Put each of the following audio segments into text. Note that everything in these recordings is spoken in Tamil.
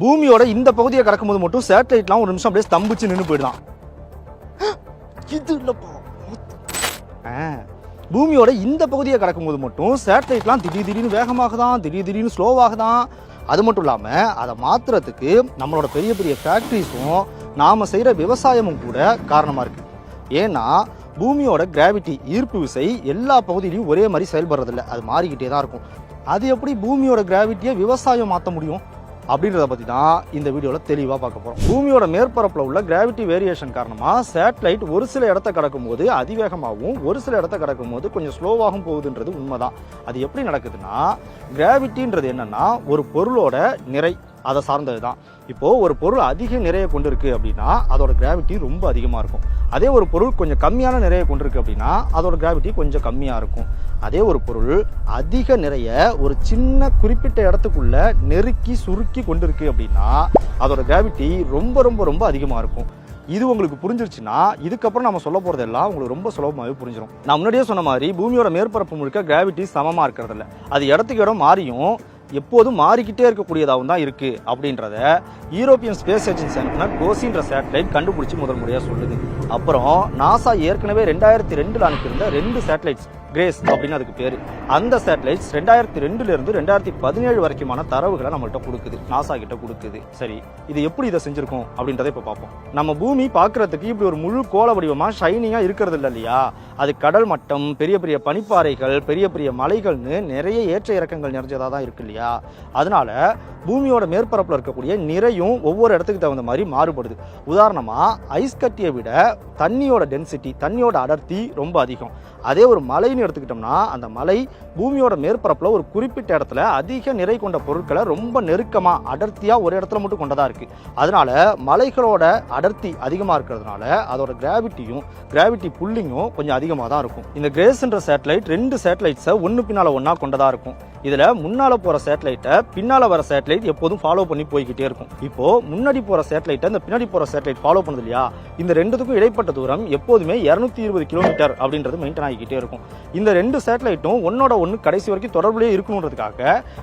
பூமியோட இந்த பகுதியை கடக்கும்போது மட்டும் சேட்டலைட்லாம் ஒரு நிமிஷம் அப்படியே ஸ்தம்பிச்சு நின்று போயிடுதான். இது இல்லப்பா பூமியோட இந்த பகுதியை கடக்கும்போது மட்டும் சேட்டலைட்லாம் திடீர் திடீர்னு வேகமாக தான் திடீர் திடீர்னு ஸ்லோவாக தான் அது மட்டும் இல்லாமல் அதை மாற்றுறதுக்கு நம்மளோட பெரிய பெரிய ஃபேக்ட்ரிஸும் நாம் செய்கிற விவசாயமும் கூட காரணமாக இருக்குது ஏன்னா பூமியோட கிராவிட்டி ஈர்ப்பு விசை எல்லா பகுதியிலையும் ஒரே மாதிரி செயல்படுறதில்ல. அது மாறிக்கிட்டே தான் இருக்கும். அது எப்படி பூமியோட கிராவிட்டியை விவசாயம் மாற்ற முடியும்? அப்படின்றத பற்றி தான் இந்த வீடியோவில் தெளிவாக பார்க்க போகிறோம் பூமியோட மேற்பரப்பில் உள்ள கிராவிட்டி வேரியேஷன் காரணமாக சேட்டலைட் ஒரு சில இடத்த கடக்கும்போது அதிவேகமாகவும் ஒரு சில இடத்த கடக்கும்போது கொஞ்சம் ஸ்லோவாகவும் போகுதுன்றது உண்மைதான். அது எப்படி நடக்குதுன்னா கிராவிட்டின்றது என்னன்னா ஒரு பொருளோட நிறை. அதை சார்ந்தது தான். இப்போது ஒரு பொருள் அதிக நிறைய கொண்டிருக்கு அப்படின்னா அதோட கிராவிட்டி ரொம்ப அதிகமாக இருக்கும். அதே ஒரு பொருள் கொஞ்சம் கம்மியான நிறைய கொண்டிருக்கு அப்படின்னா அதோட கிராவிட்டி கொஞ்சம் கம்மியாக இருக்கும். அதே ஒரு பொருள் அதிக நிறைய ஒரு சின்ன குறிப்பிட்ட இடத்துக்குள்ள நெருக்கி சுருக்கி கொண்டு இருக்குது அப்படின்னா அதோட கிராவிட்டி ரொம்ப ரொம்ப ரொம்ப அதிகமாக இருக்கும். இது உங்களுக்கு புரிஞ்சிருச்சுன்னா இதுக்கப்புறம் நம்ம சொல்ல போகிறதெல்லாம் உங்களுக்கு ரொம்ப சுலபமாகவே புரிஞ்சிடும் நான் முன்னாடியே சொன்ன மாதிரி பூமியோட மேற்பரப்பு முழுக்க கிராவிட்டி சமமாக இருக்கிறதில்ல. அது இடத்துக்கு இடம் மாறியும் எப்போதும் மாறிக்கிட்டே இருக்கக்கூடியதாகவும் தான் இருக்கு அப்படின்றத யூரோப்பியன் ஸ்பேஸ் ஏஜென்சி அனுப்பின கோசின்ற சேட்டலைட் கண்டுபிடிச்சி முதல் முறையாக சொல்லுது. அப்புறம் நாசா ஏற்கனவே ரெண்டாயிரத்தி ரெண்டில் அனுப்பியிருந்த ரெண்டு சேட்டலைட்ஸ் கிரேஸ் அப்படின்னு அதுக்கு பேர். அந்த சேட்டலைட்ஸ் ரெண்டாயிரத்தி ரெண்டுலேருந்து ரெண்டாயிரத்தி பதினேழு வரைக்குமான தரவுகளை நம்மள்கிட்ட கொடுக்குது. நாசா கிட்ட கொடுக்குது. சரி இது எப்படி இதை செஞ்சிருக்கோம் அப்படின்றத இப்போ பார்ப்போம். நம்ம பூமி பார்க்குறதுக்கு இப்படி ஒரு முழு கோல வடிவமாக ஷைனிங்காக இருக்கிறது இல்லை இல்லையா? அது கடல் மட்டம் பெரிய பெரிய பனிப்பாறைகள் பெரிய பெரிய மலைகள்னு நிறைய ஏற்ற இறக்கங்கள் நிறைஞ்சதாக தான் இருக்கு இல்லையா? அதனால பூமியோட மேற்பரப்பில் இருக்கக்கூடிய நிறையும் ஒவ்வொரு இடத்துக்கு தகுந்த மாதிரி மாறுபடுது. உதாரணமாக ஐஸ் கட்டியை விட தண்ணியோட டென்சிட்டி தண்ணியோட அடர்த்தி ரொம்ப அதிகம். அதே ஒரு மலைன்னு எடுத்துக்கிட்டோம்னா அந்த மலை பூமியோட மேற்பரப்பில் ஒரு குறிப்பிட்ட இடத்துல அதிக நிறை கொண்ட பொருட்களை ரொம்ப நெருக்கமாக அடர்த்தியாக ஒரு இடத்துல மட்டும் கொண்டதாக இருக்குது அதனால் மலைகளோட அடர்த்தி அதிகமாக இருக்கிறதுனால அதோட கிராவிட்டியும் கிராவிட்டி புல்லிங்கும் கொஞ்சம் அதிகமாக தான் இருக்கும். இந்த கிரேஸ்ன்ற சேட்டலைட் ரெண்டு சேட்டலைட்ஸை ஒன்று பின்னால் ஒன்றா கொண்டதாக இருக்கும். இதில் முன்னால் போகிற சேட்டலைட்டை பின்னால் வர சேட்டலைட் எப்போதும் ஃபாலோ பண்ணி போய்கிட்டே இருக்கும். இப்போது முன்னாடி போகிற சேட்டலைட்டை இந்த பின்னாடி போகிற சேட்டலைட் ஃபாலோ பண்ணுது இல்லையா? இந்த ரெண்டுத்துக்கும் இடைப்பட்ட தூரம் எப்போதுமே இரநூத்தி இருபது கிலோமீட்டர் அப்படின்றது மெயின்டைன் ஆகிக்கிட்டே இருக்கும். இந்த ரெண்டு சேட்டலைட்டும் ஒன்னோட ஒன்று கடைசி வரைக்கும் தொடர்புலேயே இருக்கணுன்றதுக்காக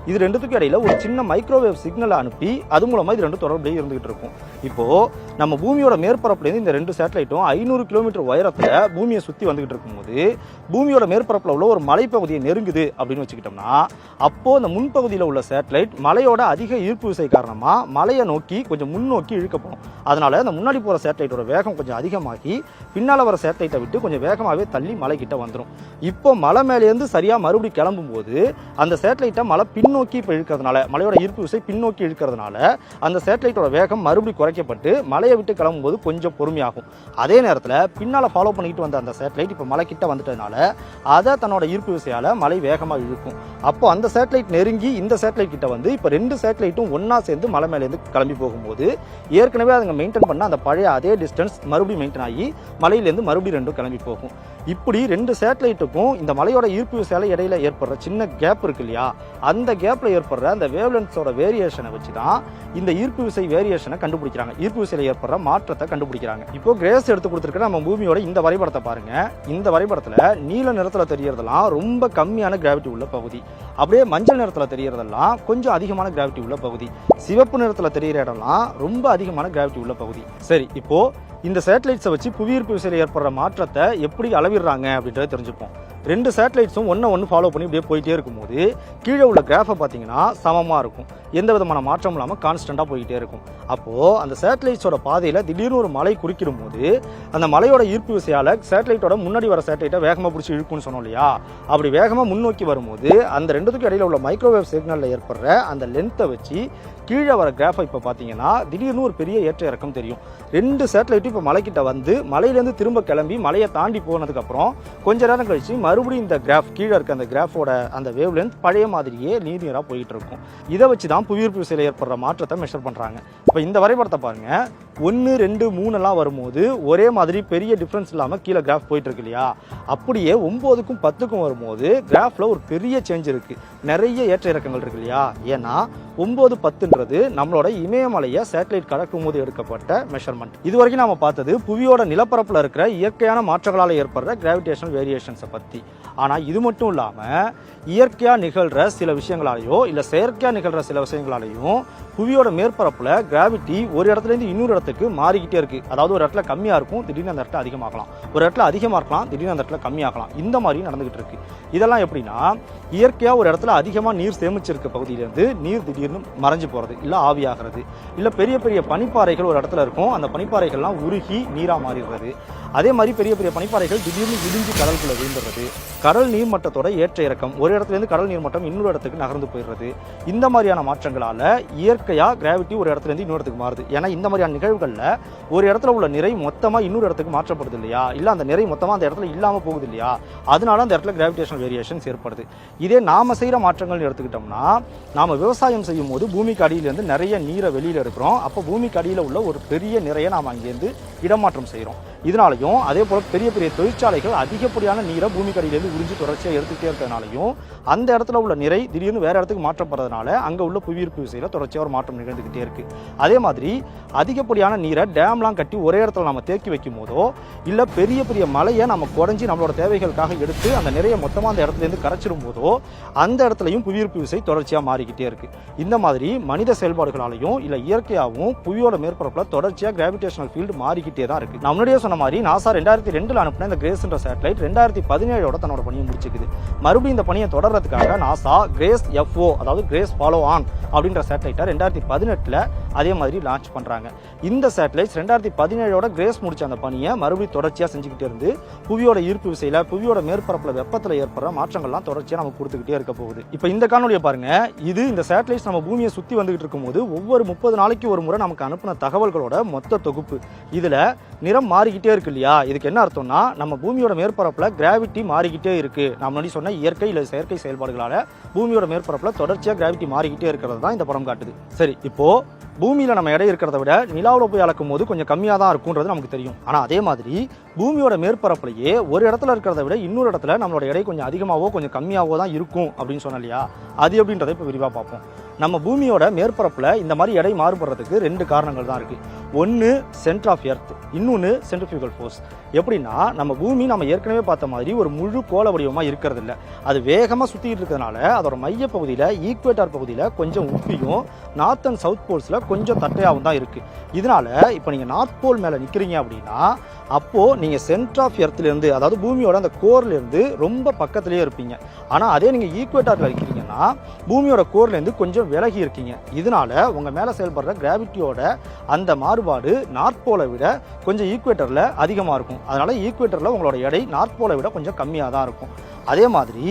இது ரெண்டுத்துக்கும் இடையில ஒரு சின்ன மைக்ரோவேவ் சிக்னலை அனுப்பி அது மூலமாக இது ரெண்டு தொடர்புலேயே இருந்துகிட்டு இருக்கும். இப்போது நம்ம பூமியோட மேற்பரப்புலேருந்து இந்த ரெண்டு சேட்டலைட்டும் ஐநூறு கிலோமீட்டர் உயரத்தில் பூமியை சுற்றி வந்துகிட்டு இருக்கும்போது பூமியோட மேற்பரப்பில் உள்ள ஒரு மலைப்பகுதியை நெருங்குது அப்படின்னு வச்சுக்கிட்டோம்னா அப்போது அந்த முன்பகுதியில் உள்ள சேட்டலைட் மலையோட அதிக ஈர்ப்பு விசை காரணமாக மலையை நோக்கி கொஞ்சம் முன்னோக்கி இழுக்கப்படும் அதனால அந்த முன்னாடி போகிற சேட்டலைட்டோட வேகம் கொஞ்சம் அதிகமாகி பின்னால் வர சேட்டலைட்டை விட்டு கொஞ்சம் வேகமாகவே தள்ளி மலை கிட்ட வந்துடும் இப்போ மலை மேலேருந்து சரியாக மறுபடியும் கிளம்பும் போது அந்த சேட்டலைட்டை மலை பின்னோக்கி இப்போ இழுக்கிறதுனால மலையோட ஈர்ப்பு விசை பின்னோக்கி இழுக்கிறதுனால அந்த சேட்டலைட்டோட வேகம் மறுபடியும் குறைக்கப்பட்டு மலையை விட்டு கிளம்பும்போது கொஞ்சம் பொறுமையாகும். அதே நேரத்தில் பின்னால் ஃபாலோ பண்ணிக்கிட்டு வந்த அந்த சேட்டலைட் இப்போ மலை கிட்ட வந்துட்டதுனால அதை தன்னோட ஈர்ப்பு விசையால் மலை வேகமாக இழுக்கும். அப்போ அந்த சேட்டலைட் நெருங்கி இந்த சேட்டலைட் கிட்ட வந்து இப்போ ரெண்டு சேட்டலைட்டும் ஒன்றா சேர்ந்து மலை மேலேருந்து கிளம்பி போகும்போது ஏற்கனவே அதுங்க மெயின்டைன் பண்ண அந்த பழைய அதே டிஸ்டன்ஸ் மறுபடியும் மெயின்டைன் ஆகி மலையிலேருந்து மறுபடியும் ரெண்டும் கிளம்பி போகும். இப்படி ரெண்டு சேட்டலைட்டுக்கும் இந்த மலையோட ஈர்ப்பு விசையால் இடையில ஏற்படுற சின்ன கேப் இருக்கு இல்லையா? அந்த கேப்ல ஏற்படுற அந்த வேவ்லென்ஸோட வேரியேஷனை வச்சு தான் இந்த ஈர்ப்பு விசை வேரியேஷனை கண்டுபிடிக்கிறாங்க. ஈர்ப்பு விசையில் ஏற்படுற மாற்றத்தை கண்டுபிடிக்கிறாங்க. இப்போ கிரேஸ் எடுத்து கொடுத்துருக்க நம்ம பூமியோட இந்த வரைபடத்தை பாருங்க. இந்த வரைபடத்துல நீல நிறத்துல தெரியறதெல்லாம் ரொம்ப கம்மியான கிராவிட்டி உள்ள பகுதி. அப்படியே மஞ்சள் நிறத்துல தெரியறதெல்லாம் கொஞ்சம் அதிகமான கிராவிட்டி உள்ள பகுதி. சிவப்பு நிறத்துல தெரியற இடம்லாம் ரொம்ப அதிகமான கிராவிட்டி உள்ள பகுதி. சரி இப்போ இந்த சேட்டலைட்ஸை வச்சு புவியீர்ப்பு விசையில் ஏற்படுற மாற்றத்தை எப்படி அளவிடுறாங்க அப்படின்றத தெரிஞ்சுப்போம். ரெண்டு சேட்டலைட்ஸும் ஒன்றை ஒன்று ஃபாலோ பண்ணி இப்படியே போயிட்டே இருக்கும்போது கீழே உள்ள கிராஃபை பார்த்தீங்கன்னா சமமாக இருக்கும். எந்த விதமான மாற்றம் இல்லாமல் கான்ஸ்டண்ட்டாக போயிட்டே இருக்கும். அப்போது அந்த சேட்டலைட்ஸோட பாதையில் திடீர்னு ஒரு மலை குறுக்கிடும் போது அந்த மலையோட ஈர்ப்பு விசையால் சேட்டலைட்டோட முன்னாடி வர சேட்டலைட்டை வேகமாக பிடிச்சி இழுக்கும்னு சொன்னோம் இல்லையா? அப்படி வேகமாக முன்னோக்கி வரும்போது அந்த ரெண்டுத்துக்கும் இடையில உள்ள மைக்ரோவேவ் சிக்னலில் ஏற்படுற அந்த லென்த்தை வச்சு கீழே வர கிராஃபை இப்போ பார்த்தீங்கன்னா திடீர்னு ஒரு பெரிய ஏற்ற இறக்கம் தெரியும். ரெண்டு சேட்டலைட்டும் இப்போ மலைக்கிட்ட வந்து மலையிலேருந்து திரும்ப கிளம்பி மலையை தாண்டி போனதுக்கப்புறம் கொஞ்ச நேரம் கழித்து மறுபடியும் இந்த கிராஃப் கீழே இருக்க அந்த கிராஃபோட அந்த வேவ் லென்த் பழைய மாதிரியே லீனியராக போயிட்டு இருக்கும். இதை வச்சு தான் புவியீர்ப்பு விசையில் ஏற்படுற மாற்றத்தை மெஷர் பண்ணுறாங்க இப்போ இந்த வரைபடத்தை பாருங்கள் ஒன்று ரெண்டு மூணுலாம் வரும்போது ஒரே மாதிரி பெரிய டிஃப்ரென்ஸ் இல்லாமல் கீழே கிராஃப் போயிட்டுருக்கு இல்லையா அப்படியே ஒம்போதுக்கும் பத்துக்கும் வரும்போது கிராஃபில் ஒரு பெரிய சேஞ்ச் இருக்குது நிறைய ஏற்ற இறக்கங்கள் இருக்கு இல்லையா ஏன்னா ஒம்பது பத்துன்றது நம்மளோட இமயமலையை சேட்டலைட் கடக்கும் போது எடுக்கப்பட்ட மெஷர்மெண்ட் இது வரைக்கும் நம்ம பார்த்தது புவியோட நிலப்பரப்பில் இருக்கிற இயற்கையான மாற்றங்களால் ஏற்படுற கிராவிடேஷனல் வேரியேஷன்ஸை பற்றி ஆனால் இது மட்டும் இல்லாமல் இயற்கையாக நிகழ்கிற சில விஷயங்களாலேயோ இல்லை செயற்கையாக நிகழ்கிற சில விஷயங்களாலேயும் புவியோட மேற்பரப்பில் கிராவிட்டி ஒரு இடத்துலேருந்து இன்னொரு இடத்துக்கு மாறிக்கிட்டே இருக்குது அதாவது ஒரு இடத்துல கம்மியாக இருக்கும் திடீர்னு அந்த இடத்துல அதிகமாகலாம். ஒரு இடத்துல அதிகமாக இருக்கலாம் திடீர்னு அந்த இடத்துல கம்மியாகலாம். இந்த மாதிரி நடந்துகிட்டு இருக்கு. இதெல்லாம் எப்படின்னா இயற்கையாக ஒரு இடத்துல அதிகமாக நீர் சேமிச்சிருக்க பகுதியிலேருந்து நீர் திடீர்னு மறைஞ்சு போகிறது இல்லை ஆவியாகிறது இல்லை பெரிய பெரிய பனிப்பாறைகள் ஒரு இடத்துல இருக்கும். அந்த பனிப்பாறைகள்லாம் உருகி நீராக மாறிடுறது. அதே மாதிரி பெரிய பெரிய பனிப்பாறைகள் திடீர்னு இடிஞ்சு கடலுக்குள்ள விழுந்துடுறது. கடல் நீர்மட்டத்தோட ஏற்ற இறக்கம். ஒரு இடத்துலேருந்து கடல் நீர்மட்டம் இன்னொரு இடத்துக்கு நகர்ந்து போயிடுறது. இந்த மாதிரியான மாற்றங்களால் இயற்கையாக கிராவிட்டி ஒரு இடத்துலேருந்து இன்னொரு இடத்துக்கு மாறுது. ஏன்னா இந்த மாதிரியான நிகழ்வுகளில் ஒரு இடத்துல உள்ள நிறை மொத்தமாக இன்னொரு இடத்துக்கு மாற்றப்படுது இல்லையா? இல்லை அந்த நிறை மொத்தமாக அந்த இடத்துல இல்லாமல் போகுது இல்லையா? அதனால அந்த இடத்துல கிராவிடேஷனல் வேரியேஷன்ஸ் ஏற்படுது. இதே நாம் செய்கிற மாற்றங்கள்னு எடுத்துக்கிட்டோம்னா நாம் விவசாயம் செய்யும் போது பூமிக்கு அடியிலேருந்து நிறைய நீரை வெளியில் எடுக்கிறோம். அப்போ பூமிக்கு அடியில் உள்ள ஒரு பெரிய நிறைய நாம் அங்கேருந்து இடமாற்றம் செய்கிறோம் இதனாலையும் அதே போல் பெரிய பெரிய தொழிற்சாலைகள் அதிகப்படியான நீரை பூமிக்கடியிலேருந்து உறிஞ்சி தொடர்ச்சியாக எடுத்துக்கிட்டே இருக்கிறதுனாலையும் அந்த இடத்துல உள்ள நிறை திடீர்னு வேறு இடத்துக்கு மாற்றப்படுறதுனால அங்கே உள்ள புவியீர்ப்பு விசையில் தொடர்ச்சியாக ஒரு மாற்றம் நிகழ்ந்துக்கிட்டே இருக்குது அதே மாதிரி அதிகப்படியான நீரை டேம்லாம் கட்டி ஒரே இடத்துல நம்ம தேக்கி வைக்கும் போதோ இல்லை பெரிய பெரிய மலையை நம்ம குறைஞ்சி நம்மளோட தேவைகளுக்காக எடுத்து அந்த நிறைய மொத்தமாக அந்த இடத்துலேருந்து கரைச்சிடும் போதோ அந்த இடத்துலையும் புவியீர்ப்பு விசை தொடர்ச்சியாக மாறிக்கிட்டே இருக்குது இந்த மாதிரி மனித செயல்பாடுகளாலையும் இல்லை இயற்கையாகவும் புவியோட மேற்பரப்பில் தொடர்ச்சியாக கிராவிடேஷனல் ஃபீல்டு மாறிக்கிட்டே தான் இருக்குது நான் முன்னாடியே சொன்ன மாதிரி நாசா ரெண்டாயிரத்தி ரெண்டில் அனுப்பின இந்த கிரேஸ்ன்ற சேட்டலைட் ரெண்டாயிரத்தி பதினேழோட தன்னோட பணியை முடிச்சுக்குது. மறுபடியும் இந்த பணியை தொடர்றதுக்காக நாசா கிரேஸ் எஃப்ஓ அதாவது கிரேஸ் ஃபாலோ ஆன் அப்படின்ற சேட்டலைட்டை ரெண்டாயிரத்தி பதினெட்டில் அதே மாதிரி லான்ச் பண்ணுறாங்க இந்த சேட்டலைட்ஸ் ரெண்டாயிரத்தி பதினேழோட கிரேஸ் முடிச்ச அந்த பணியை மறுபடியும் தொடர்ச்சியாக செஞ்சுக்கிட்டே இருந்து புவியோட ஈர்ப்பு விசையில் புவியோட மேற்பரப்பில் வெப்பத்தில் ஏற்படுற மாற்றங்கள்லாம் தொடர்ச்சியாக நம்ம கொடுத்துக்கிட்டே இருக்க போகுது. இப்போ இந்த காணொலியை பாருங்க. இது இந்த சேட்டலைட்ஸ் நம்ம பூமியை சுற்றி வந்துகிட்டு இருக்கும்போது ஒவ்வொரு முப்பது நாளைக்கு ஒரு முறை நமக்கு அனுப்பின தகவல்களோட மொத்த தொகுப்பு. இதில் நிறம் மாறிக்கிட்டே இருக்கு இல்லையா? இதுக்கு என்ன அர்த்தம்னா நம்ம பூமியோட மேற்பரப்பில் கிராவிட்டி மாறிக்கிட்டே இருக்கு. நான் முன்னாடி சொன்ன இயற்கை இல்லை செயற்கை செயல்பாடுகளால் பூமியோட மேற்பரப்பில் தொடர்ச்சியாக கிராவிட்டி மாறிக்கிட்டே இருக்கிறது தான் இந்த படம் காட்டுது. சரி இப்போ பூமியில் நம்ம எடை இருக்கிறத விட நிலாவில் போய் அளக்கும் போது கொஞ்சம் கம்மியாக தான் இருக்கும்ன்றது நமக்கு தெரியும். ஆனால் அதே மாதிரி பூமியோட மேற்பரப்புலையே ஒரு இடத்துல இருக்கிறத விட இன்னொரு இடத்துல நம்மளோட எடை கொஞ்சம் அதிகமாகவோ கொஞ்சம் கம்மியாகவோ தான் இருக்கும் அப்படின்னு சொன்னோம் இல்லையா? அது அப்படின்றத இப்போ விரிவாக பார்ப்போம். நம்ம பூமியோட மேற்பரப்பில் இந்த மாதிரி எடை மாறுபடுறதுக்கு ரெண்டு காரணங்கள் தான் இருக்குது ஒன்று சென்டர் ஆஃப் எர்த் இன்னொன்று சென்ட்ரிஃபியூகல் ஃபோர்ஸ் எப்படின்னா நம்ம பூமி நம்ம ஏற்கனவே பார்த்த மாதிரி ஒரு முழு கோள வடிவமாக இருக்கிறது இல்லை அது வேகமாக சுற்றிட்டு இருக்கிறதுனால அதோட மையப்பகுதியில் ஈக்குவேட்டார் பகுதியில் கொஞ்சம் உப்பியும் நார்த் அண்ட் சவுத் போல்ஸில் கொஞ்சம் தட்டையாகவும் தான் இருக்குது இதனால் இப்போ நீங்கள் நார்த் போல் மேலே நிற்கிறீங்க அப்படின்னா அப்போது நீங்கள் சென்டர் ஆஃப் எர்த்லேருந்து அதாவது பூமியோட அந்த கோர்லேருந்து ரொம்ப பக்கத்துலேயே இருப்பீங்க. ஆனால் அதே நீங்கள் ஈக்குவேட்டாரில் இருக்கிறீங்கன்னா பூமியோட கோர்லேருந்து கொஞ்சம் விலகி இருக்கீங்க. இதனால உங்கள் மேலே செயல்படுற கிராவிட்டியோட அந்த மாறுபாடு நார்த் போலை விட கொஞ்சம் ஈக்குவேட்டரில் அதிகமாக இருக்கும். அதனால் ஈக்குவேட்டரில் உங்களோட எடை நார்த் போலை விட கொஞ்சம் கம்மியாக தான் இருக்கும். அதே மாதிரி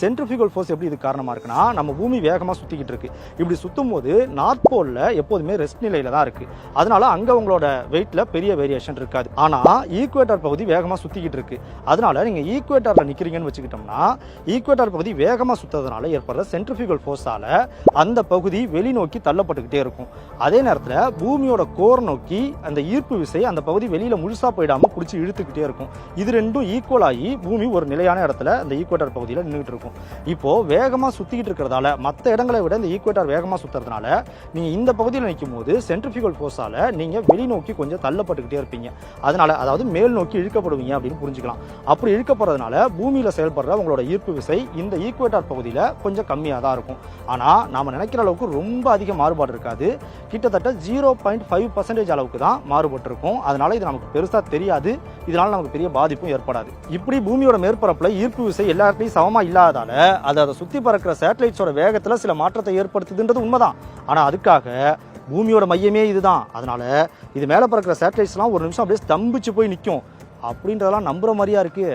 சென்ட்ரிஃபியூகல் ஃபோர்ஸ் எப்படி இது காரணமாக இருக்குன்னா நம்ம பூமி வேகமாக சுற்றிக்கிட்டு இருக்கு. இப்படி சுற்றும் போது நார்த் போலில் எப்போதுமே ரெஸ்ட் நிலையில் தான் இருக்குது அதனால அங்கே உங்களோட வெயிட்டில் பெரிய வேரியேஷன் இருக்காது. ஆனால் ஈக்குவேட்டர் பகுதி வேகமாக சுற்றிக்கிட்டு இருக்கு. அதனால நீங்கள் ஈக்குவேட்டரில் நிற்கிறீங்கன்னு வச்சுக்கிட்டோம்னா ஈக்குவேட்டர் பகுதி வேகமாக சுற்றுறதுனால ஏற்படுற சென்ட்ரிஃபியூகல் ஃபோர்ஸால் அந்த பகுதி வெளிநோக்கி தள்ளப்பட்டுக்கிட்டே இருக்கும். அதே நேரத்தில் பூமியோட கோர் நோக்கி அந்த ஈர்ப்பு விசை அந்த பகுதி வெளியில் முழுசாக போயிடாமல் பிடிச்சி இழுத்துக்கிட்டே இருக்கும். இது ரெண்டும் ஈக்குவல் ஆகி பூமி ஒரு நிலையான இடத்துல அந்த ஈக்குவேட்டர் பகுதியில் நின்றுட்டு இருக்கும். இப்போது வேகமாக சுற்றிக்கிட்டு இருக்கிறதால மற்ற இடங்களை விட இந்த ஈக்குவேட்டர் வேகமாக சுற்றுறதுனால நீங்கள் இந்த பகுதியில் நிற்கும் போது சென்ட்ரிஃபிகல் ஃபோர்ஸால் நீங்கள் வெளிநோக்கி கொஞ்சம் தள்ளப்பட்டுக்கிட்டே இருப்பீங்க. அதனால அதாவது மேல் நோக்கி இழுக்கப்படுவீங்க அப்படின்னு புரிஞ்சுக்கலாம். அப்படி இழுக்கப்படுறதுனால பூமியில் செயல்படுற உங்களோட ஈர்ப்பு விசை இந்த ஈக்குவேட்டர் பகுதியில் கொஞ்சம் கம்மியாக தான் இருக்கும். ஆனால் நாம் நினைக்கிற அளவுக்கு ரொம்ப அதிக மாறுபாடு இருக்காது. கிட்டத்தட்ட ஜீரோ பாயிண்ட் ஃபைவ் பர்சன்டேஜ் அளவுக்கு தான் மாறுபட்டிருக்கும். அதனால் இது நமக்கு பெருசாக தெரியாது. இதனால் நமக்கு பெரிய பாதிப்பும் ஏற்படாது. இப்படி பூமியோட மேற்பரப்பில் ஈர்ப்பு விசை எல்லா இடத்துலையும் இல்லாத இல்லாததால அது அதை சுற்றி பறக்கிற சேட்டலைட்ஸோட வேகத்தில் சில மாற்றத்தை ஏற்படுத்துதுன்றது உண்மைதான். ஆனால் அதுக்காக பூமியோட மையமே இதுதான். அதனால இது மேலே பறக்கிற சேட்டலைட்ஸ்லாம் ஒரு நிமிஷம் அப்படியே ஸ்தம்பிச்சு போய் நிற்கும் அப்படின்றதெல்லாம் நம்புற மாதிரியா இருக்கு.